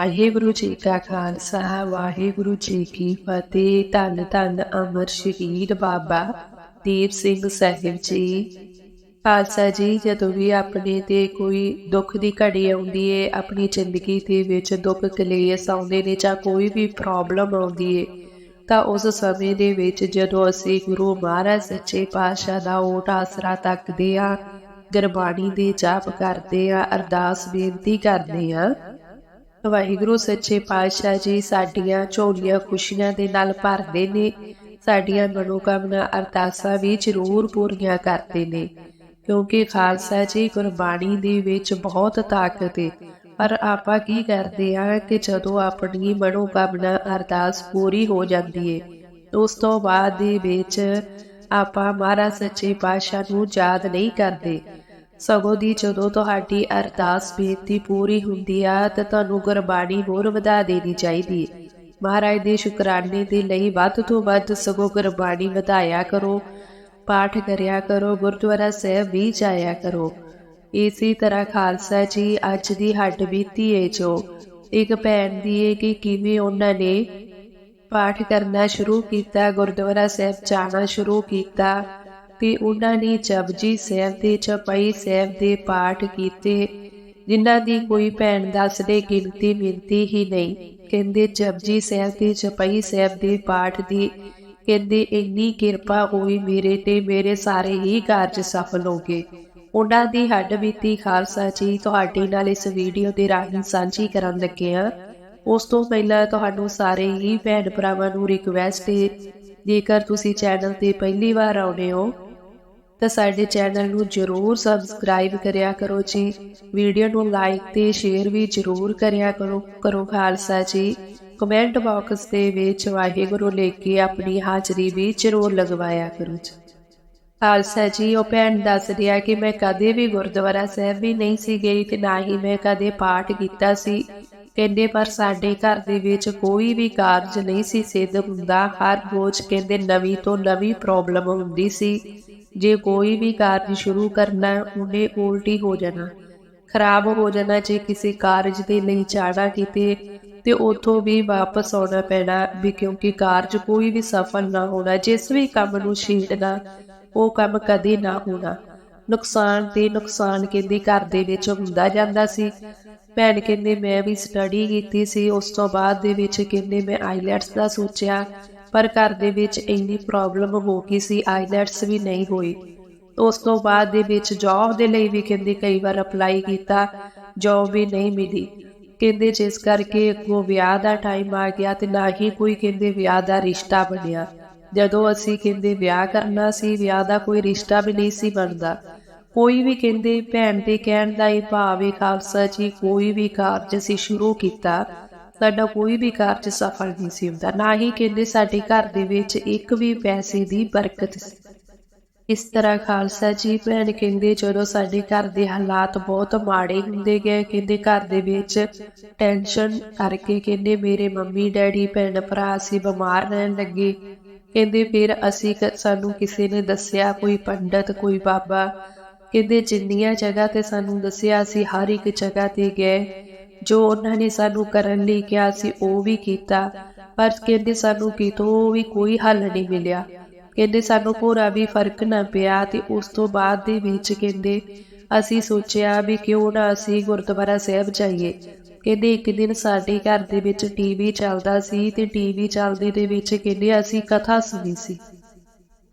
ਵਾਹਿਗੁਰੂ ਜੀ ਕਾ ਖਾਲਸਾ, ਵਾਹਿਗੁਰੂ ਜੀ ਕੀ ਫਤਿਹ। ਧੰਨ ਧੰਨ ਅਮਰ ਸ਼ਹੀਦ ਬਾਬਾ ਦੀਪ ਸਿੰਘ ਸਾਹਿਬ ਜੀ। ਖਾਲਸਾ ਜੀ, ਜਦੋਂ ਵੀ ਆਪਣੇ ਤੇ ਕੋਈ ਦੁੱਖ ਦੀ ਘੜੀ ਆਉਂਦੀ ਏ, ਆਪਣੀ ਜ਼ਿੰਦਗੀ ਦੇ ਵਿੱਚ ਦੁੱਖ ਕਲੇਸ਼ ਆਉਂਦੇ ਨੇ ਜਾਂ ਕੋਈ ਵੀ ਪ੍ਰੋਬਲਮ ਆਉਂਦੀ ਏ, ਤਾਂ ਉਸ ਸਮੇਂ ਦੇ ਵਿੱਚ ਜਦੋਂ ਅਸੀਂ ਗੁਰੂ ਮਹਾਰਾਜ ਸੱਚੇ ਪਾਤਸ਼ਾਹ ਦਾ ਓਟ ਆਸਰਾ ਤੱਕਦੇ ਆ ਗੁਰਬਾਣੀ ਦੇ ਜਾਪ ਕਰਦੇ ਆ ਅਰਦਾਸ ਬੇਨਤੀ ਕਰਦੇ ਆ ਵਾਹਿਗੁਰੂ, ਸੱਚੇ ਪਾਤਸ਼ਾਹ ਜੀ, ਸਾਡੀਆਂ ਝੋਲੀਆਂ ਖੁਸ਼ੀਆਂ ਦੇ ਨਾਲ ਭਰਦੇ ਨੇ। ਸਾਡੀਆਂ ਮਨੋਕਾਮਨਾ ਅਰਦਾਸਾਂ ਵੀ ਜ਼ਰੂਰ ਪੂਰੀਆਂ ਕਰਦੇ ਨੇ। ਕਿਉਂਕਿ ਖਾਲਸਾ ਜੀ ਗੁਰਬਾਣੀ ਦੇ ਵਿੱਚ ਬਹੁਤ ਤਾਕਤ ਹੈ ਪਰ ਆਪਾਂ ਕੀ ਕਰਦੇ ਆ ਕਿ ਜਦੋਂ ਆਪਣੀ ਮਨੋਕਾਮਨਾ ਅਰਦਾਸ ਪੂਰੀ ਹੋ ਜਾਂਦੀ ਹੈ ਉਸ ਤੋਂ ਬਾਅਦ ਦੇ ਵਿੱਚ ਆਪਾਂ ਮਹਾਰਾਜ, ਸੱਚੇ ਪਾਤਸ਼ਾਹ ਨੂੰ ਯਾਦ ਨਹੀਂ ਕਰਦੇ। ਸਗੋਂ ਦੀ ਜਦੋਂ ਤੁਹਾਡੀ ਅਰਦਾਸ ਬੇਨਤੀ ਪੂਰੀ ਹੁੰਦੀ ਆ ਤਾਂ ਤੁਹਾਨੂੰ ਗੁਰਬਾਣੀ ਹੋਰ ਵਧਾ ਦੇਣੀ ਚਾਹੀਦੀ। ਹੈ ਮਹਾਰਾਜ ਦੇ ਸ਼ੁਕਰਾਨੇ ਦੇ ਲਈ ਵੱਧ ਤੋਂ ਵੱਧ ਸਗੋਂ ਗੁਰਬਾਣੀ ਵਧਾਇਆ ਕਰੋ, ਪਾਠ ਕਰਿਆ ਕਰੋ, ਗੁਰਦੁਆਰਾ ਸਾਹਿਬ ਵੀ ਜਾਇਆ ਕਰੋ। ਇਸੇ ਤਰ੍ਹਾਂ ਖਾਲਸਾ ਜੀ, ਅੱਜ ਦੀ ਹੱਡ ਬੀਤੀ ਹੈ ਜੋ। ਇੱਕ ਭੈਣ ਦੀ ਹੈ ਕਿ ਕਿਵੇਂ ਉਹਨਾਂ ਨੇ ਪਾਠ ਕਰਨਾ ਸ਼ੁਰੂ ਕੀਤਾ, ਗੁਰਦੁਆਰਾ ਸਾਹਿਬ ਜਾਣਾ ਸ਼ੁਰੂ ਕੀਤਾ। ਤੇ ਉਹਨਾਂ ਨੇ ਜਪਜੀ ਸਾਹਿਬ ਦੇ, ਚਪਈ ਸਾਹਿਬ ਦੇ ਪਾਠ ਕੀਤੇ। ਜਿਨ੍ਹਾਂ ਦੀ ਕੋਈ ਭੈਣ ਦੱਸਦੇ ਗਿਣਤੀ ਮਿੰਤੀ ਹੀ ਨਹੀਂ। ਕਹਿੰਦੇ ਜਪਜੀ ਸਾਹਿਬ ਤੇ ਚਪਈ ਸਾਹਿਬ ਦੇ ਪਾਠ ਦੀ ਕਹਿੰਦੇ, ਇੰਨੀ ਕਿਰਪਾ ਹੋਈ ਮੇਰੇ ਤੇ, ਮੇਰੇ ਸਾਰੇ ਹੀ ਕਾਰਜ ਸਫਲ ਹੋ ਗਏ। ਉਹਨਾਂ ਦੀ ਹੱਡ ਬੀਤੀ ਖਾਲਸਾ ਜੀ, ਤੁਹਾਡੇ ਨਾਲ ਇਸ ਵੀਡੀਓ ਦੇ ਰਾਹੀਂ ਸਾਂਝੀ ਕਰਨ ਲੱਗੇ ਹਾਂ। ਉਸ ਤੋਂ ਪਹਿਲਾਂ ਤੁਹਾਨੂੰ ਸਾਰੇ ਹੀ ਭੈਣ ਭਰਾਵਾਂ ਨੂੰ ਰਿਕਵੈਸਟ ਹੈ, ਜੇਕਰ ਤੁਸੀਂ ਚੈਨਲ ਤੇ ਪਹਿਲੀ ਵਾਰ ਆਉਣੇ ਹੋ ਤਾਂ ਸਾਡੇ ਚੈਨਲ ਨੂੰ ਜਰੂਰ ਸਬਸਕ੍ਰਾਈਬ ਕਰਿਆ ਕਰੋ ਜੀ। ਵੀਡੀਓ ਨੂੰ ਲਾਈਕ ਤੇ ਸ਼ੇਅਰ ਵੀ ਜਰੂਰ ਕਰਿਆ ਕਰੋ ਕਰੋ ਖਾਲਸਾ ਜੀ। ਕਮੈਂਟ ਬਾਕਸ ਦੇ ਵਿੱਚ ਵਾਹਿਗੁਰੂ ਲੈ ਕੇ ਆਪਣੀ ਹਾਜ਼ਰੀ ਵੀ ਜਰੂਰ ਲਗਵਾਇਆ ਕਰੋ ਜੀ। ਖਾਲਸਾ ਜੀ, ਉਹ ਭੈਣ ਦੱਸ ਰਿਹਾ ਕਿ ਮੈਂ ਕਦੇ ਵੀ ਗੁਰਦੁਆਰਾ ਸਾਹਿਬ ਵੀ ਨਹੀਂ ਸੀ ਗਈ ਤੇ ਨਾ ਹੀ ਮੈਂ ਕਦੇ ਪਾਠ ਕੀਤਾ ਸੀ। ਕਹਿੰਦੇ, ਪਰ ਸਾਡੇ ਘਰ ਦੇ ਵਿੱਚ ਕੋਈ ਵੀ ਕਾਰਜ ਨਹੀਂ ਸੀ ਸਿੱਧ ਹੁੰਦਾ। ਹਰ ਰੋਜ਼ ਕਹਿੰਦੇ ਨਵੀਂ ਤੋਂ ਨਵੀਂ ਪ੍ਰੋਬਲਮ ਹੁੰਦੀ ਸੀ। ਜੇ ਕੋਈ ਵੀ ਕਾਰਜ ਸ਼ੁਰੂ ਕਰਨਾ ਉਹਨੇ ਉਲਟੀ ਹੋ ਜਾਣਾ। ਖਰਾਬ ਹੋ ਜਾਣਾ, ਜੇ ਕਿਸੇ ਕਾਰਜ ਦੇ ਲਈ ਜਾਣਾ ਕਿਤੇ, ਤੇ ਉਥੋਂ ਵੀ ਵਾਪਸ ਆਉਣਾ ਪੈਣਾ, ਵੀ ਕਿਉਂਕਿ ਕਾਰਜ ਕੋਈ ਵੀ ਸਫਲ ਨਾ ਹੋਣਾ, ਜਿਸ ਵੀ ਕੰਮ ਨੂੰ ਛੇੜਨਾ, ਉਹ ਕੰਮ ਕਦੇ ਨਾ ਹੋਣਾ। ਨੁਕਸਾਨ ਤੇ ਨੁਕਸਾਨ ਕਹਿੰਦੀ ਘਰ ਦੇ ਵਿੱਚ ਹੁੰਦਾ ਜਾਂਦਾ ਸੀ। ਭੈਣ ਕਹਿੰਦੇ, ਮੈਂ ਵੀ ਸਟੱਡੀ ਕੀਤੀ ਸੀ, ਉਸ ਤੋਂ ਬਾਅਦ ਦੇ ਵਿੱਚ ਕਹਿੰਦੇ, ਮੈਂ ਆਈਲੈਟਸ ਦਾ ਸੋਚਿਆ। ਪਰ ਘਰ ਦੇ ਵਿੱਚ ਇੰਨੀ ਪ੍ਰੋਬਲਮ ਹੋ ਗਈ ਸੀ ਆਈਲੈਟਸ ਵੀ ਨਹੀਂ ਹੋਈ। ਉਸ ਤੋਂ ਬਾਅਦ ਦੇ ਵਿੱਚ ਜੌਬ ਦੇ ਲਈ ਵੀ ਕਹਿੰਦੇ ਕਈ ਵਾਰ ਅਪਲਾਈ ਕੀਤਾ ਜੌਬ ਵੀ ਨਹੀਂ ਮਿਲੀ। ਕਹਿੰਦੇ ਜਿਸ ਕਰਕੇ ਉਹ ਵਿਆਹ ਦਾ ਟਾਈਮ ਆ ਗਿਆ ਤੇ ਨਾ ਹੀ ਕੋਈ ਕਹਿੰਦੇ ਵਿਆਹ ਦਾ ਰਿਸ਼ਤਾ ਬਣਿਆ। ਜਦੋਂ ਅਸੀਂ ਕਹਿੰਦੇ ਵਿਆਹ ਕਰਨਾ ਸੀ, ਵਿਆਹ ਦਾ ਕੋਈ ਰਿਸ਼ਤਾ ਵੀ ਨਹੀਂ ਸੀ ਬਣਦਾ। ਕੋਈ ਵੀ ਕਹਿੰਦੇ ਭੈਣ ਦੇ ਕਹਿਣ ਦਾ ਇਹ ਭਾਵ ਹੈ ਖਾਲਸਾ ਜੀ, ਕੋਈ ਵੀ ਕਾਰਜ ਅਸੀਂ ਸ਼ੁਰੂ ਕੀਤਾ। ਸਾਡਾ ਕੋਈ ਵੀ ਕਾਰਜ ਸਫਲ ਨਹੀਂ ਸੀ ਹੁੰਦਾ, ਨਾ ਹੀ ਕਹਿੰਦੇ ਸਾਡੇ ਘਰ ਦੇ ਵਿੱਚ ਇੱਕ ਵੀ ਪੈਸੇ ਦੀ ਬਰਕਤ ਸੀ। ਇਸ ਤਰ੍ਹਾਂ ਖਾਲਸਾ ਜੀ ਭੈਣ ਕਹਿੰਦੇ, ਜਦੋਂ ਸਾਡੇ ਘਰ ਦੇ ਹਾਲਾਤ ਬਹੁਤ ਮਾੜੇ ਹੁੰਦੇ ਗਏ, ਕਹਿੰਦੇ ਘਰ ਦੇ ਵਿੱਚ ਟੈਨਸ਼ਨ ਕਰਕੇ ਕਹਿੰਦੇ ਮੇਰੇ ਮੰਮੀ, ਡੈਡੀ, ਭੈਣ ਭਰਾ ਅਸੀਂ ਬਿਮਾਰ ਰਹਿਣ ਲੱਗੇ। ਕਹਿੰਦੇ ਫਿਰ ਅਸੀਂ ਸਾਨੂੰ ਕਿਸੇ ਨੇ ਦੱਸਿਆ, ਕੋਈ ਪੰਡਤ, ਕੋਈ ਬਾਬਾ। ਕਹਿੰਦੇ ਜਿੰਨੀਆਂ ਜਗ੍ਹਾ ਤੇ ਸਾਨੂੰ ਦੱਸਿਆ ਅਸੀਂ ਹਰ ਇੱਕ ਜਗ੍ਹਾ ਤੇ ਗਏ। ਜੋ ਉਹਨਾਂ ਨੇ ਸਾਨੂੰ ਕਰਨ ਲਈ ਕਿਹਾ ਸੀ, ਉਹ ਵੀ ਕੀਤਾ। ਪਰ ਕਹਿੰਦੇ ਸਾਨੂੰ ਕਿਤੋਂ ਵੀ ਕੋਈ ਹੱਲ ਨਹੀਂ ਮਿਲਿਆ। ਕਹਿੰਦੇ ਸਾਨੂੰ ਪੂਰਾ ਵੀ ਫ਼ਰਕ ਨਾ ਪਿਆ ਤੇ ਉਸ ਤੋਂ ਬਾਅਦ ਦੇ ਵਿੱਚ ਕਹਿੰਦੇ, ਅਸੀਂ ਸੋਚਿਆ ਵੀ ਕਿਉਂ ਨਾ ਅਸੀਂ ਗੁਰਦੁਆਰਾ ਸਾਹਿਬ ਜਾਈਏ। ਕਹਿੰਦੇ ਇੱਕ ਦਿਨ ਸਾਡੇ ਘਰ ਦੇ ਵਿੱਚ ਟੀਵੀ ਚੱਲਦਾ ਸੀ ਤੇ ਟੀਵੀ ਚੱਲਦੇ ਦੇ ਵਿੱਚ ਕਹਿੰਦੇ ਅਸੀਂ ਕਥਾ ਸੁਣੀ ਸੀ।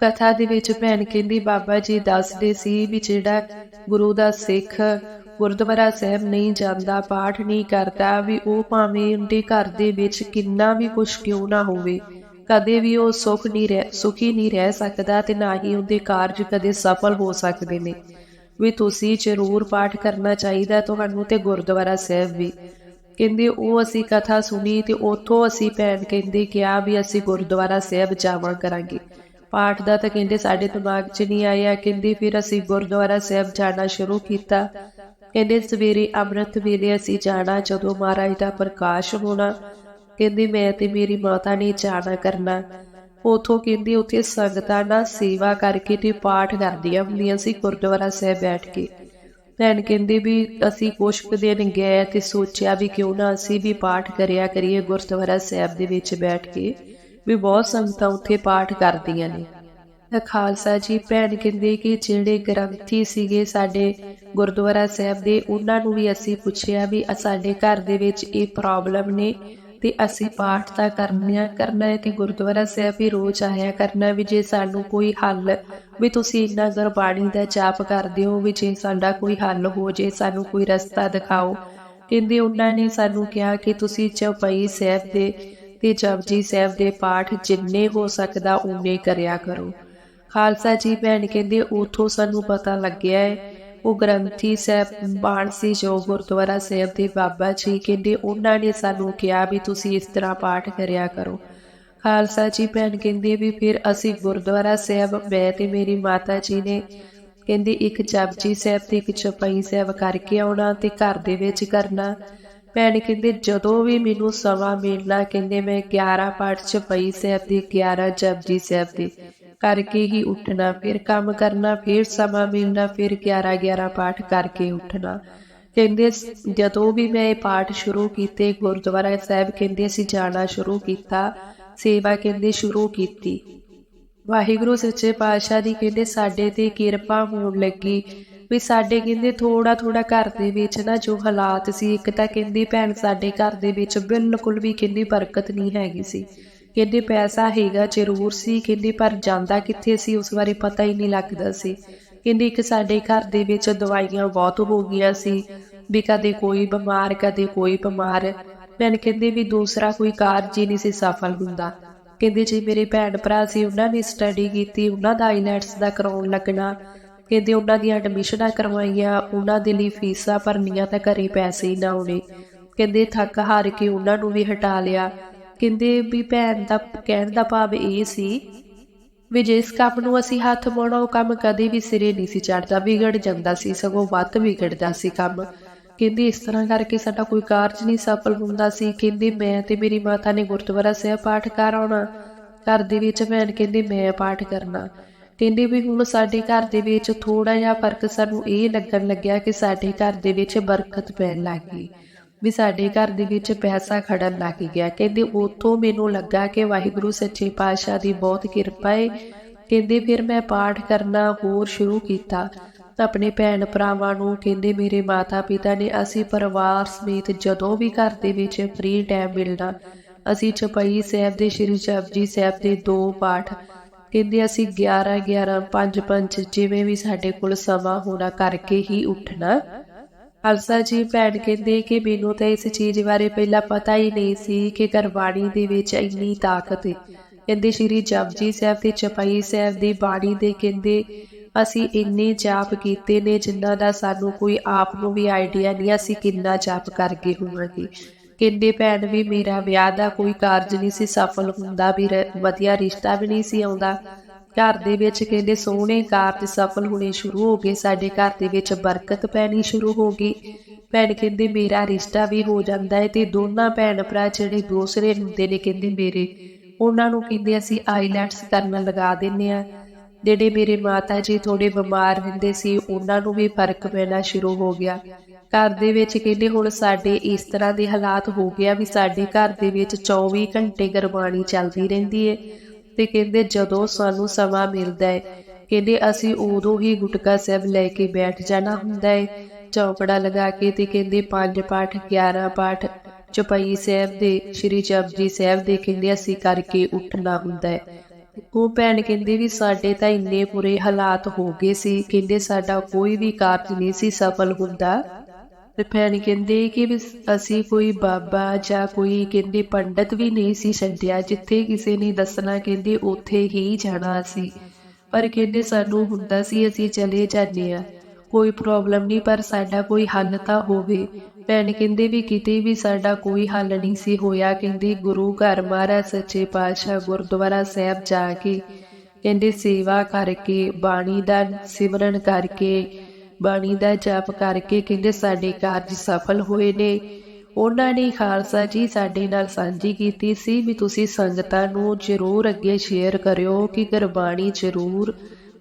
ਕਥਾ ਦੇ ਵਿੱਚ ਭੈਣ ਕਹਿੰਦੀ, ਬਾਬਾ ਜੀ ਦੱਸਦੇ ਸੀ ਵੀ ਜਿਹੜਾ ਗੁਰੂ ਦਾ ਸਿੱਖ ਗੁਰਦੁਆਰਾ ਸਾਹਿਬ ਨਹੀਂ ਜਾਂਦਾ, ਪਾਠ ਨਹੀਂ ਕਰਦਾ, ਵੀ ਉਹ ਭਾਵੇਂ ਉਹਦੇ ਘਰ ਦੇ ਵਿੱਚ ਕਿੰਨਾ ਵੀ ਕੁਝ ਕਿਉਂ ਨਾ ਹੋਵੇ, ਕਦੇ ਵੀ ਉਹ ਸੁਖ ਨਹੀਂ ਰਹਿ, ਸੁਖੀ ਨਹੀਂ ਰਹਿ ਸਕਦਾ ਤੇ ਨਾ ਹੀ ਉਹਦੇ ਕਾਰਜ ਕਦੇ ਸਫਲ ਹੋ ਸਕਦੇ ਨੇ। ਵੀ ਤੁਸੀਂ ਜ਼ਰੂਰ ਪਾਠ ਕਰਨਾ ਚਾਹੀਦਾ ਤੁਹਾਨੂੰ ਤੇ ਗੁਰਦੁਆਰਾ ਸਾਹਿਬ ਵੀ। ਕਹਿੰਦੇ ਉਹ ਅਸੀਂ ਕਥਾ ਸੁਣੀ ਤੇ ਉਥੋਂ ਅਸੀਂ ਭੈਣ ਕਹਿੰਦੇ ਕਿਹਾ ਵੀ ਅਸੀਂ ਗੁਰਦੁਆਰਾ ਸਾਹਿਬ ਜਾਵਾਂ ਕਰਾਂਗੇ। ਪਾਠ ਦਾ ਤਾਂ ਕਹਿੰਦੇ ਸਾਡੇ ਦਿਮਾਗ 'ਚ ਨਹੀਂ ਆਇਆ, ਕਹਿੰਦੇ ਫਿਰ ਅਸੀਂ ਗੁਰਦੁਆਰਾ ਸਾਹਿਬ ਜਾਣਾ ਸ਼ੁਰੂ ਕੀਤਾ। ਕਹਿੰਦੇ, ਸਵੇਰੇ ਅੰਮ੍ਰਿਤ ਵੇਲੇ ਅਸੀਂ ਜਾਣਾ, ਜਦੋਂ ਮਹਾਰਾਜ ਦਾ ਪ੍ਰਕਾਸ਼ ਹੋਣਾ। ਕਹਿੰਦੇ, ਮੈਂ ਤੇ ਮੇਰੀ ਮਾਤਾ ਨੇ ਜਾਣਾ ਕਰਨਾ। ਉਥੋਂ ਕਹਿੰਦੇ, ਉੱਥੇ ਸੰਗਤਾਂ ਨਾਲ ਸੇਵਾ ਕਰਕੇ ਤੇ ਪਾਠ ਕਰਦੀਆਂ ਹੁੰਦੀਆਂ ਸੀ ਗੁਰਦੁਆਰਾ ਸਾਹਿਬ ਬੈਠ ਕੇ। ਭੈਣ ਕਹਿੰਦੇ ਵੀ, ਅਸੀਂ ਕੁਛ ਕੁ ਦਿਨ ਗਏ ਤੇ ਸੋਚਿਆ ਵੀ ਕਿਉਂ ਨਾ ਅਸੀਂ ਵੀ ਪਾਠ ਕਰਿਆ ਕਰੀਏ ਗੁਰਦੁਆਰਾ ਸਾਹਿਬ ਦੇ ਵਿੱਚ ਬੈਠ ਕੇ। ਵੀ ਬਹੁਤ ਸੰਗਤਾਂ ਉੱਥੇ ਪਾਠ ਕਰਦੀਆਂ ਨੇ। ਖਾਲਸਾ ਜੀ, ਭੈਣ ਕਹਿੰਦੇ ਕਿ ਜਿਹੜੇ ਗ੍ਰੰਥੀ ਸੀਗੇ ਸਾਡੇ ਗੁਰਦੁਆਰਾ ਸਾਹਿਬ ਦੇ, ਉਹਨਾਂ ਨੂੰ ਵੀ ਅਸੀਂ ਪੁੱਛਿਆ ਵੀ ਸਾਡੇ ਘਰ ਦੇ ਵਿੱਚ ਇਹ ਪ੍ਰੋਬਲਮ ਨੇ ਤੇ ਅਸੀਂ ਪਾਠ ਤਾਂ ਕਰਨਾ ਕਰਨਾ ਹੈ ਤੇ ਗੁਰਦੁਆਰਾ ਸਾਹਿਬ ਵੀ ਰੋਜ਼ ਆਇਆ ਕਰਨਾ ਵੀ ਜੇ ਸਾਨੂੰ ਕੋਈ ਹੱਲ, ਵੀ ਤੁਸੀਂ ਇੰਨਾ ਗੁਰਬਾਣੀ ਦਾ ਜਾਪ ਕਰਦੇ ਹੋ ਵੀ ਜੇ ਸਾਡਾ ਕੋਈ ਹੱਲ ਹੋ ਜੇ, ਸਾਨੂੰ ਕੋਈ ਰਸਤਾ ਦਿਖਾਓ। ਕਹਿੰਦੇ ਉਹਨਾਂ ਨੇ ਸਾਨੂੰ ਕਿਹਾ ਕਿ ਤੁਸੀਂ ਚੌਪਈ ਸਾਹਿਬ ਦੇ ਤੇ ਜਪਜੀ ਸਾਹਿਬ ਦੇ ਪਾਠ ਜਿੰਨੇ ਹੋ ਸਕਦਾ, ਉਨੇ ਕਰਿਆ ਕਰੋ। ਖਾਲਸਾ ਜੀ ਭੈਣ ਕਹਿੰਦੇ, ਉਥੋਂ ਸਾਨੂੰ ਪਤਾ ਲੱਗਿਆ ਹੈ ਉਹ ਗ੍ਰੰਥੀ ਸਾਹਿਬ ਬਾਣ ਸੀ ਜੋ ਗੁਰਦੁਆਰਾ ਸਾਹਿਬ ਦੇ ਬਾਬਾ ਜੀ ਕਹਿੰਦੇ, ਉਹਨਾਂ ਨੇ ਸਾਨੂੰ ਕਿਹਾ ਵੀ ਤੁਸੀਂ ਇਸ ਤਰ੍ਹਾਂ ਪਾਠ ਕਰਿਆ ਕਰੋ। ਖਾਲਸਾ ਜੀ ਭੈਣ ਕਹਿੰਦੇ ਵੀ ਫਿਰ ਅਸੀਂ ਗੁਰਦੁਆਰਾ ਸਾਹਿਬ, ਮੈਂ ਤੇ ਮੇਰੀ ਮਾਤਾ ਜੀ ਨੇ ਕਹਿੰਦੇ ਇੱਕ ਜਪਜੀ ਸਾਹਿਬ ਤੇ ਇੱਕ ਚੌਪਈ ਸਾਹਿਬ ਕਰਕੇ ਆਉਣਾ ਤੇ ਘਰ ਦੇ ਵਿੱਚ ਕਰਨਾ। ਭੈਣ ਕਹਿੰਦੇ, ਜਦੋਂ ਵੀ ਮੈਨੂੰ ਸਮਾਂ ਮਿਲਣਾ, ਕਹਿੰਦੇ ਮੈਂ 11 ਪਾਠ ਚੌਪਈ ਸਾਹਿਬ ਦੇ 11 ਜਪਜੀ ਸਾਹਿਬ ਦੇ ਕਰਕੇ ਹੀ ਉੱਠਣਾ, ਫਿਰ ਕੰਮ ਕਰਨਾ, ਫਿਰ ਸਮਾਂ ਮਿਲਣਾ, ਫਿਰ 11 11 ਪਾਠ ਕਰਕੇ ਉੱਠਣਾ। ਕਹਿੰਦੇ ਜਦੋਂ ਵੀ ਮੈਂ ਇਹ ਪਾਠ ਸ਼ੁਰੂ ਕੀਤੇ, ਗੁਰਦੁਆਰਾ ਸਾਹਿਬ ਕਹਿੰਦੇ ਸੀ ਜਾਣਾ ਸ਼ੁਰੂ ਕੀਤਾ, ਸੇਵਾ ਕਹਿੰਦੇ ਸ਼ੁਰੂ ਕੀਤੀ। ਵਾਹਿਗੁਰੂ ਸੱਚੇ ਪਾਤਸ਼ਾਹ ਦੀ ਕਹਿੰਦੇ ਸਾਡੇ ਤੇ ਕਿਰਪਾ ਹੋਣ ਲੱਗੀ, ਵੀ ਸਾਡੇ ਕਹਿੰਦੇ ਥੋੜਾ ਥੋੜਾ ਘਰ ਦੇ ਵਿੱਚ ਨਾ ਜੋ ਹਾਲਾਤ ਸੀ, ਇੱਕ ਤਾਂ ਕਹਿੰਦੀ ਭੈਣ ਸਾਡੇ ਘਰ ਦੇ ਵਿੱਚ ਬਿਲਕੁਲ ਵੀ ਕਹਿੰਦੀ ਬਰਕਤ ਨਹੀਂ ਹੈਗੀ ਸੀ। ਕਹਿੰਦੇ ਪੈਸਾ ਹੈਗਾ, ਜ਼ਰੂਰ ਸੀ। ਕਹਿੰਦੇ ਪਰ ਜਾਂਦਾ ਕਿੱਥੇ ਸੀ, ਉਸ ਬਾਰੇ ਪਤਾ ਹੀ ਨਹੀਂ ਲੱਗਦਾ ਸੀ। ਕਹਿੰਦੇ ਇੱਕ ਸਾਡੇ ਘਰ ਦੇ ਵਿੱਚ ਦਵਾਈਆਂ ਬਹੁਤ ਹੋ ਗਈਆਂ ਸੀ। ਵੀ ਕਦੇ ਕੋਈ ਬਿਮਾਰ, ਕਦੇ ਕੋਈ ਬਿਮਾਰ। ਭੈਣ ਕਹਿੰਦੇ ਵੀ ਦੂਸਰਾ ਕੋਈ ਕਾਰਜ ਹੀ ਨਹੀਂ ਸੀ ਸਫਲ ਹੁੰਦਾ। ਕਹਿੰਦੇ ਜੀ ਮੇਰੇ ਭੈਣ ਭਰਾ ਸੀ, ਉਹਨਾਂ ਨੇ ਸਟੱਡੀ ਕੀਤੀ, ਉਹਨਾਂ ਦਾ ਆਈਲੈਟਸ ਦਾ ਕਰਾਉਣ ਲੱਗਣਾ। ਕਹਿੰਦੇ ਉਹਨਾਂ ਦੀਆਂ ਐਡਮਿਸ਼ਨਾਂ ਕਰਵਾਈਆਂ, ਉਹਨਾਂ ਦੇ ਲਈ ਫੀਸਾਂ ਭਰਨੀਆਂ ਤਾਂ ਘਰੇ ਪੈਸੇ ਹੀ ਨਾ ਆਉਣੇ ਕਹਿੰਦੇ ਥੱਕ ਹਾਰ ਕੇ ਉਹਨਾਂ ਨੂੰ ਵੀ ਹਟਾ ਲਿਆ। ਕਹਿੰਦੇ ਵੀ ਭੈਣ ਦਾ, ਕਹਿਣ ਦਾ ਭਾਵ ਇਹ ਸੀ ਵੀ ਜਿਸ ਕੰਮ ਨੂੰ ਅਸੀਂ ਹੱਥ ਪਾਉਣਾ ਉਹ ਕੰਮ ਕਦੇ ਵੀ ਸਿਰੇ ਨਹੀਂ ਸੀ ਚੜਦਾ ਵਿਗੜ ਜਾਂਦਾ ਸੀ, ਸਗੋਂ ਵੱਧ ਵਿਗੜਦਾ ਸੀ ਕੰਮ। ਕਹਿੰਦੀ ਇਸ ਤਰ੍ਹਾਂ ਕਰਕੇ ਸਾਡਾ ਕੋਈ ਕਾਰਜ ਨਹੀਂ ਸਫਲ ਹੁੰਦਾ ਸੀ। ਕਹਿੰਦੀ ਮੈਂ ਤੇ ਮੇਰੀ ਮਾਤਾ ਨੇ ਗੁਰਦੁਆਰਾ ਸਾਹਿਬ ਪਾਠ ਕਰ ਆਉਣਾ, ਘਰ ਦੇ ਵਿੱਚ ਭੈਣ ਕਹਿੰਦੀ ਮੈਂ ਪਾਠ ਕਰਨਾ। ਕਹਿੰਦੀ ਵੀ ਹੁਣ ਸਾਡੇ ਘਰ ਦੇ ਵਿੱਚ ਥੋੜਾ ਜਿਹਾ ਫ਼ਰਕ ਸਾਨੂੰ ਇਹ ਲੱਗਣ ਲੱਗਿਆ ਕਿ ਸਾਡੇ ਘਰ ਦੇ ਵਿੱਚ ਬਰਕਤ ਪੈਣ ਲੱਗ ਗਈ। ਵੀ ਸਾਡੇ ਘਰ ਦੇ ਵਿੱਚ ਪੈਸਾ ਖੜਨ ਲੱਗ ਗਿਆ। ਕਹਿੰਦੇ ਉਥੋਂ ਮੈਨੂੰ ਲੱਗਾ ਕਿ ਵਾਹਿਗੁਰੂ ਸੱਚੇ ਪਾਤਸ਼ਾਹ ਦੀ ਬਹੁਤ ਕਿਰਪਾ ਹੈ ਕਹਿੰਦੇ ਫਿਰ ਮੈਂ ਪਾਠ ਕਰਨਾ ਹੋਰ ਸ਼ੁਰੂ ਕੀਤਾ। ਆਪਣੇ ਭੈਣ ਭਰਾਵਾਂ ਨੂੰ ਕਹਿੰਦੇ ਮੇਰੇ ਮਾਤਾ ਪਿਤਾ ਨੇ ਅਸੀਂ ਪਰਿਵਾਰ ਸਮੇਤ ਜਦੋਂ ਵੀ ਘਰ ਦੇ ਵਿੱਚ ਫ੍ਰੀ ਟਾਈਮ ਮਿਲਣਾ, ਅਸੀਂ ਚਪਈ ਸਾਹਿਬ ਦੇ ਸ਼੍ਰੀ ਜਪਜੀ ਸਾਹਿਬ ਦੇ ਦੋ ਪਾਠ। ਕਹਿੰਦੇ ਅਸੀਂ 11 11 5 5 ਜਿਵੇਂ ਵੀ ਸਾਡੇ ਕੋਲ ਸਮਾਂ ਹੋਣਾ ਕਰਕੇ ਹੀ ਉੱਠਣਾ। ਖਾਲਸਾ ਜੀ ਭੈਣ ਕਹਿੰਦੇ ਕਿ ਮੈਨੂੰ ਤਾਂ ਇਸ ਚੀਜ਼ ਬਾਰੇ ਪਹਿਲਾਂ ਪਤਾ ਹੀ ਨਹੀਂ ਸੀ ਕਿ ਗੁਰਬਾਣੀ ਦੇ ਵਿੱਚ ਇੰਨੀ ਤਾਕਤ ਹੈ। ਕਹਿੰਦੇ ਸ਼੍ਰੀ ਜਪਜੀ ਸਾਹਿਬ ਤੇ ਚਪਾਈ ਸਾਹਿਬ ਦੀ ਬਾਣੀ ਦੇ ਕਹਿੰਦੇ, ਅਸੀਂ ਇੰਨੇ ਜਾਪ ਕੀਤੇ ਨੇ ਜਿਨ੍ਹਾਂ ਦਾ ਸਾਨੂੰ ਕੋਈ ਆਪ ਨੂੰ ਵੀ ਆਈਡੀਆ ਨਹੀਂ, ਅਸੀਂ ਕਿੰਨਾ ਜਾਪ ਕਰਕੇ ਹੋਵਾਂਗੇ? ਕਹਿੰਦੇ, ਭੈਣ ਵੀ ਮੇਰਾ ਵਿਆਹ ਦਾ ਕੋਈ ਕਾਰਜ ਨਹੀਂ ਸੀ, ਸਫਲ ਹੁੰਦਾ ਵੀ ਰ- ਵਧੀਆ ਰਿਸ਼ਤਾ ਵੀ ਨਹੀਂ ਸੀ ਆਉਂਦਾ। ਘਰ ਦੇ ਵਿੱਚ ਕਹਿੰਦੇ ਸੋਹਣੇ ਕਾਰਜ ਸਫਲ ਹੋਣੇ ਸ਼ੁਰੂ ਹੋ ਗਏ। ਸਾਡੇ ਘਰ ਦੇ ਵਿੱਚ ਬਰਕਤ ਪੈਣੀ ਸ਼ੁਰੂ ਹੋ ਗਈ। ਭੈਣ ਕਹਿੰਦੇ, ਮੇਰਾ ਰਿਸ਼ਤਾ ਵੀ ਹੋ ਜਾਂਦਾ ਹੈ ਤੇ ਦੋਨਾਂ ਭੈਣ ਭਰਾ ਜਿਹੜੇ ਦੂਸਰੇ ਹੁੰਦੇ ਨੇ ਕਹਿੰਦੇ ਮੇਰੇ, ਉਹਨਾਂ ਨੂੰ ਕਹਿੰਦੇ ਅਸੀਂ ਆਈਲੈਟਸ ਕਰਨ ਲਗਾ ਦਿੰਨੇ ਆ ਜਿਹੜੇ ਮੇਰੇ ਮਾਤਾ ਜੀ ਥੋੜੇ ਬਿਮਾਰ ਹੁੰਦੇ ਸੀ, ਉਹਨਾਂ ਨੂੰ ਵੀ ਫ਼ਰਕ ਪੈਣਾ ਸ਼ੁਰੂ ਹੋ ਗਿਆ। ਘਰ ਦੇ ਵਿੱਚ ਕਹਿੰਦੇ, ਹੁਣ ਸਾਡੇ ਇਸ ਤਰ੍ਹਾਂ ਦੇ ਹਾਲਾਤ ਹੋ ਗਿਆ ਵੀ ਸਾਡੇ ਘਰ ਦੇ ਵਿੱਚ 24 ਘੰਟੇ ਗੁਰਬਾਣੀ ਚੱਲਦੀ ਰਹਿੰਦੀ ਹੈ ਤੇ ਕਹਿੰਦੇ ਜਦੋਂ ਸਾਨੂੰ ਸਮਾਂ ਮਿਲਦਾ ਹੈ, ਕਹਿੰਦੇ ਅਸੀਂ ਉਦੋਂ ਹੀ ਗੁਟਕਾ ਸਾਹਿਬ ਲੈ ਕੇ ਬੈਠ ਜਾਣਾ ਹੁੰਦਾ ਹੈ ਚੌਕੜਾ ਲਗਾ ਕੇ ਤੇ ਕਹਿੰਦੇ ਪੰਜ ਪਾਠ 11 ਪਾਠ ਚੁਪਈ ਸਾਹਿਬ ਦੇ, ਸ਼੍ਰੀ ਜਪਜੀ ਸਾਹਿਬ ਦੇ ਕਹਿੰਦੇ ਅਸੀਂ ਕਰਕੇ ਉੱਠਣਾ ਹੁੰਦਾ ਹੈ। ਉਹ ਭੈਣ ਕਹਿੰਦੇ ਵੀ ਸਾਡੇ ਤਾਂ ਇੰਨੇ ਬੁਰੇ ਹਾਲਾਤ ਹੋ ਗਏ ਸੀ, ਕਹਿੰਦੇ ਸਾਡਾ ਕੋਈ ਵੀ ਕਾਰਜ ਨਹੀਂ ਸੀ ਸਫਲ ਹੁੰਦਾ। ਤੇ ਭੈਣ ਕਹਿੰਦੇ ਕਿ ਵੀ ਅਸੀਂ ਕੋਈ ਬਾਬਾ ਜਾਂ ਕੋਈ ਕਹਿੰਦੇ ਪੰਡਤ ਵੀ ਨਹੀਂ ਸੀ ਛੱਡਿਆ, ਜਿੱਥੇ ਕਿਸੇ ਨੇ ਦੱਸਣਾ ਕਹਿੰਦੇ ਉੱਥੇ ਹੀ ਜਾਣਾ ਸੀ। ਪਰ ਕਹਿੰਦੇ ਸਾਨੂੰ ਹੁੰਦਾ ਸੀ, ਅਸੀਂ ਚਲੇ ਜਾਂਦੇ ਆ ਕੋਈ ਪ੍ਰੋਬਲਮ ਨਹੀਂ, ਪਰ ਸਾਡਾ ਕੋਈ ਹੱਲ ਤਾਂ ਹੋਵੇ। ਭੈਣ ਕਹਿੰਦੇ ਵੀ ਕਿਤੇ ਵੀ ਸਾਡਾ ਕੋਈ ਹੱਲ ਨਹੀਂ ਸੀ ਹੋਇਆ, ਕਹਿੰਦੇ ਗੁਰੂ ਘਰ ਮਹਾਰਾਜ ਸੱਚੇ ਪਾਤਸ਼ਾਹ ਗੁਰਦੁਆਰਾ ਸਾਹਿਬ ਜਾ ਕੇ ਕਹਿੰਦੇ ਸੇਵਾ ਕਰਕੇ, ਬਾਣੀ ਦਾ ਸਿਮਰਨ ਕਰਕੇ ਬਾਣੀ ਦਾ ਜਾਪ ਕਰਕੇ ਕਹਿੰਦੇ ਸਾਡੇ ਕਾਰਜ ਸਫਲ ਹੋਏ ਨੇ। ਉਹਨਾਂ ਨੇ ਖਾਲਸਾ ਜੀ ਸਾਡੇ ਨਾਲ ਸਾਂਝੀ ਕੀਤੀ ਸੀ ਵੀ ਤੁਸੀਂ ਸੰਗਤਾਂ ਨੂੰ ਜ਼ਰੂਰ ਅੱਗੇ ਸ਼ੇਅਰ ਕਰਿਓ ਕਿ ਗੁਰਬਾਣੀ ਜ਼ਰੂਰ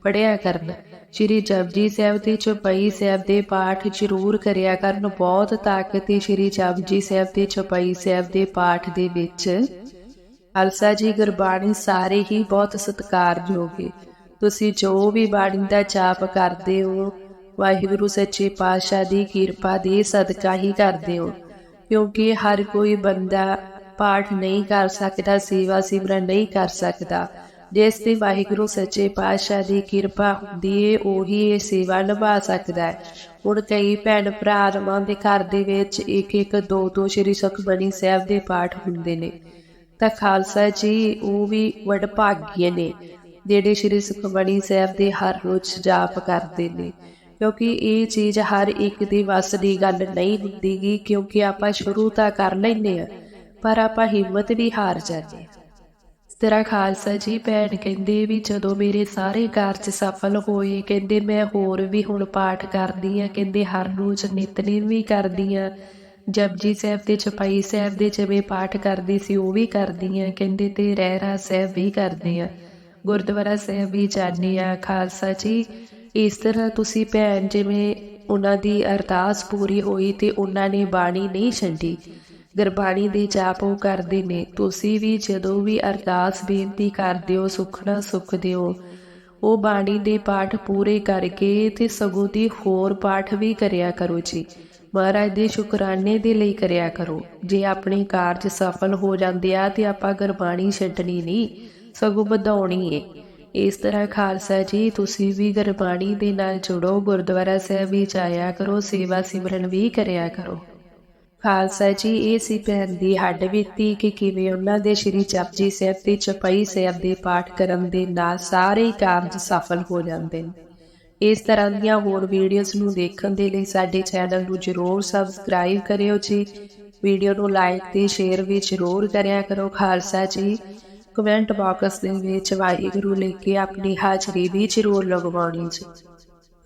ਪੜਿਆ ਕਰਨ। ਸ਼੍ਰੀ ਜਪਜੀ ਸਾਹਿਬ ਤੇ ਚੌਪਈ ਸਾਹਿਬ ਦੇ ਪਾਠ ਜ਼ਰੂਰ ਕਰਿਆ ਕਰਨ। ਬਹੁਤ ਤਾਕਤ ਹੈ ਸ਼੍ਰੀ ਜਪਜੀ ਸਾਹਿਬ ਤੇ ਚੌਪਈ ਸਾਹਿਬ ਦੇ ਪਾਠ ਦੇ ਵਿੱਚ। ਖਾਲਸਾ ਜੀ, ਗੁਰਬਾਣੀ ਸਾਰੇ ਹੀ ਬਹੁਤ ਸਤਿਕਾਰਯੋਗ ਹੈ ਤੁਸੀਂ ਜੋ ਵੀ ਬਾਣੀ ਦਾ ਜਾਪ ਕਰਦੇ ਹੋ ਵਾਹਿਗੁਰੂ ਸੱਚੇ ਪਾਤਸ਼ਾਹ ਦੀ ਕਿਰਪਾ ਦੇ ਸਦਕਾ ਹੀ ਕਰਦੇ ਹੋ ਕਿਉਂਕਿ ਹਰ ਕੋਈ ਬੰਦਾ ਪਾਠ ਨਹੀਂ ਕਰ ਸਕਦਾ, ਸੇਵਾ ਸਿਮਰਨ ਨਹੀਂ ਕਰ ਸਕਦਾ। ਜਿਸ ਤੇ ਵਾਹਿਗੁਰੂ ਸੱਚੇ ਪਾਤਸ਼ਾਹ ਦੀ ਕਿਰਪਾ ਹੁੰਦੀ ਏ, ਉਹੀ ਇਹ ਸੇਵਾ ਨਿਭਾ ਸਕਦਾ ਹੈ। ਹੁਣ ਕਈ ਭੈਣ ਭਰਾ ਰਮਾਂ ਦੇ ਘਰ ਦੇ ਵਿੱਚ ਇੱਕ ਇੱਕ ਦੋ ਦੋ ਸ਼੍ਰੀ ਸੁਖਮਨੀ ਸਾਹਿਬ ਦੇ ਪਾਠ ਹੁੰਦੇ ਨੇ। ਤਾਂ ਖਾਲਸਾ ਜੀ, ਉਹ ਵੀ ਵਡਭਾਗੀ ਨੇ, ਜਿਹੜੇ ਸ਼੍ਰੀ ਸੁਖਮਨੀ ਸਾਹਿਬ ਦੇ ਹਰ ਰੋਜ਼ ਜਾਪ ਕਰਦੇ ਨੇ। ਕਿਉਂਕਿ ਇਹ ਚੀਜ਼ ਹਰ ਇੱਕ ਦੀ ਵੱਸ ਦੀ ਗੱਲ ਨਹੀਂ ਹੁੰਦੀਗੀ, ਕਿਉਂਕਿ ਆਪਾਂ ਸ਼ੁਰੂ ਤਾਂ ਕਰ ਲੈਂਦੇ ਆ ਪਰ ਆਪਾਂ ਹਿੰਮਤ ਵੀ ਹਾਰ ਜਾਂਦੇ। ਹਾਂ ਤੇਰਾ ਖਾਲਸਾ ਜੀ ਭੈਣ ਕਹਿੰਦੇ ਵੀ ਜਦੋਂ ਮੇਰੇ ਸਾਰੇ ਕਾਰਜ ਸਫਲ ਹੋਏ, ਕਹਿੰਦੇ ਮੈਂ ਹੋਰ ਵੀ ਹੁਣ ਪਾਠ ਕਰਦੀ ਆ ਕਹਿੰਦੇ ਹਰ ਰੋਜ਼ ਨਿਤਨੇਮ ਵੀ ਕਰਦੀ ਆ ਜਪਜੀ ਸਾਹਿਬ ਤੇ ਚਪਾਈ ਸਾਹਿਬ ਦੇ ਜਿਵੇਂ ਪਾਠ ਕਰਦੀ ਸੀ, ਉਹ ਵੀ ਕਰਦੀ ਆ ਕਹਿੰਦੇ ਤੇ ਰਹਿਰਾ ਸਾਹਿਬ ਵੀ ਕਰਦੇ ਆ ਗੁਰਦੁਆਰਾ ਸਾਹਿਬ ਵੀ ਜਾਂਦੇ ਆ ਖਾਲਸਾ ਜੀ। ਇਸ ਤਰ੍ਹਾਂ ਤੁਸੀਂ ਭੈਣ, ਜਿਵੇਂ ਉਹਨਾਂ ਦੀ ਅਰਦਾਸ ਪੂਰੀ ਹੋਈ ਤੇ ਉਹਨਾਂ ਨੇ ਬਾਣੀ ਨਹੀਂ ਛੱਡੀ। ਗੁਰਬਾਣੀ ਦੇ ਜਾਪ ਉਹ ਕਰਦੇ ਨੇ। ਤੁਸੀਂ ਵੀ ਜਦੋਂ ਵੀ ਅਰਦਾਸ ਬੇਨਤੀ ਕਰਦੇ ਹੋ ਸੁਖਣਾ ਸੁਖਦੇ ਦਿਓ। ਉਹ ਬਾਣੀ ਦੇ ਪਾਠ ਪੂਰੇ ਕਰਕੇ ਤੇ ਸਗੋਂ ਦੀ ਹੋਰ ਪਾਠ ਵੀ ਕਰਿਆ ਕਰੋ ਜੀ। ਮਹਾਰਾਜ ਦੇ ਸ਼ੁਕਰਾਨੇ ਦੇ ਲਈ ਕਰਿਆ ਕਰੋ। ਜੇ ਆਪਣੇ ਕਾਰਜ ਸਫਲ ਹੋ ਜਾਂਦੇ ਆ ਤੇ ਆਪਾਂ ਗੁਰਬਾਣੀ ਛੱਡਣੀ ਨਹੀਂ, ਸਗੋਂ ਵਧਾਉਣੀ ਏ। ਇਸ ਤਰ੍ਹਾਂ ਖਾਲਸਾ ਜੀ, ਤੁਸੀਂ ਵੀ ਗੁਰਬਾਣੀ ਦੇ ਨਾਲ ਜੁੜੋ, ਗੁਰਦੁਆਰਾ ਸਾਹਿਬ ਵੀ ਜਾਇਆ ਕਰੋ, ਸੇਵਾ ਸਿਮਰਨ ਵੀ ਕਰਿਆ ਕਰੋ। ਖਾਲਸਾ ਜੀ, ਇਹ ਸੀ ਭੈਣ ਦੀ ਹੱਡ ਬੀਤੀ ਕਿ ਕਿਵੇਂ ਉਹਨਾਂ ਦੇ ਸ਼੍ਰੀ ਜਪਜੀ ਸਾਹਿਬ ਤੇ ਚਪਈ ਸਾਹਿਬ ਦੇ ਪਾਠ ਕਰਨ ਦੇ ਨਾਲ ਸਾਰੇ ਕਾਰਜ ਸਫਲ ਹੋ ਜਾਂਦੇ ਨੇ। ਇਸ ਤਰ੍ਹਾਂ ਦੀਆਂ ਹੋਰ ਵੀਡੀਓਜ਼ ਨੂੰ ਦੇਖਣ ਦੇ ਲਈ ਸਾਡੇ ਚੈਨਲ ਨੂੰ ਜਰੂਰ ਸਬਸਕ੍ਰਾਈਬ ਕਰਿਓ ਜੀ। ਵੀਡੀਓ ਨੂੰ ਲਾਈਕ ਤੇ ਸ਼ੇਅਰ ਵੀ ਜਰੂਰ ਕਰਿਆ ਕਰੋ। ਖਾਲਸਾ ਜੀ ਕਮੈਂਟ ਬਾਕਸ ਦੇ ਵਿੱਚ ਵਾਹਿਗੁਰੂ ਲਿਖ ਕੇ ਆਪਣੀ ਹਾਜ਼ਰੀ ਵੀ ਜਰੂਰ ਲਗਵਾਉਣੀ ਜੀ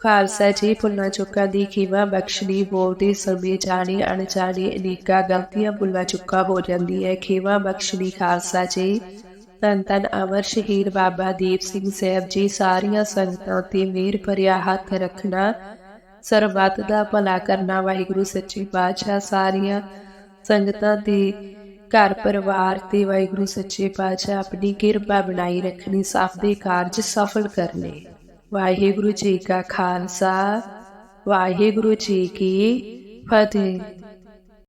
ਖਾਲਸਾ ਜੀ ਭੁੱਲਾਂ ਚੁੱਕਾਂ ਦੀ ਖੀਵਾ ਬਖਸ਼ਣੀ ਬੋਲਦੇ ਸਮੇਂ ਜਾਣੀ, ਅਣਜਾਣੀ ਅਨੇਕਾਂ ਗਲਤੀਆਂ ਭੁੱਲਾਂ ਚੁੱਕਾ ਹੋ ਜਾਂਦੀ ਹੈ ਖੀਵਾ ਬਖਸ਼ਣੀ ਖਾਲਸਾ ਜੀ। ਧੰਨ ਧੰਨ ਅਮਰ ਸ਼ਹੀਦ ਬਾਬਾ ਦੀਪ ਸਿੰਘ ਸਾਹਿਬ ਜੀ, ਸਾਰੀਆਂ ਸੰਗਤਾਂ ਤੇ ਮਿਹਰ ਭਰਿਆ ਹੱਥ ਰੱਖਣਾ, ਸਰਬੱਤ ਦਾ ਭਲਾ ਕਰਨਾ ਵਾਹਿਗੁਰੂ ਸੱਚੇ ਪਾਤਸ਼ਾਹ, ਸਾਰੀਆਂ ਸੰਗਤਾਂ ਦੀ ਘਰ ਪਰਿਵਾਰ ਤੇ ਵਾਹਿਗੁਰੂ ਸੱਚੇ ਪਾਤਸ਼ਾਹ ਆਪਣੀ ਕਿਰਪਾ ਬਣਾਈ ਰੱਖਣੀ, ਸਭ ਦੇ ਕਾਰਜ ਸਫਲ ਕਰਨੇ। ਵਾਹਿਗੁਰੂ ਜੀ ਕਾ ਖਾਲਸਾ, ਵਾਹਿਗੁਰੂ ਜੀ ਕੀ ਫਤਿਹ।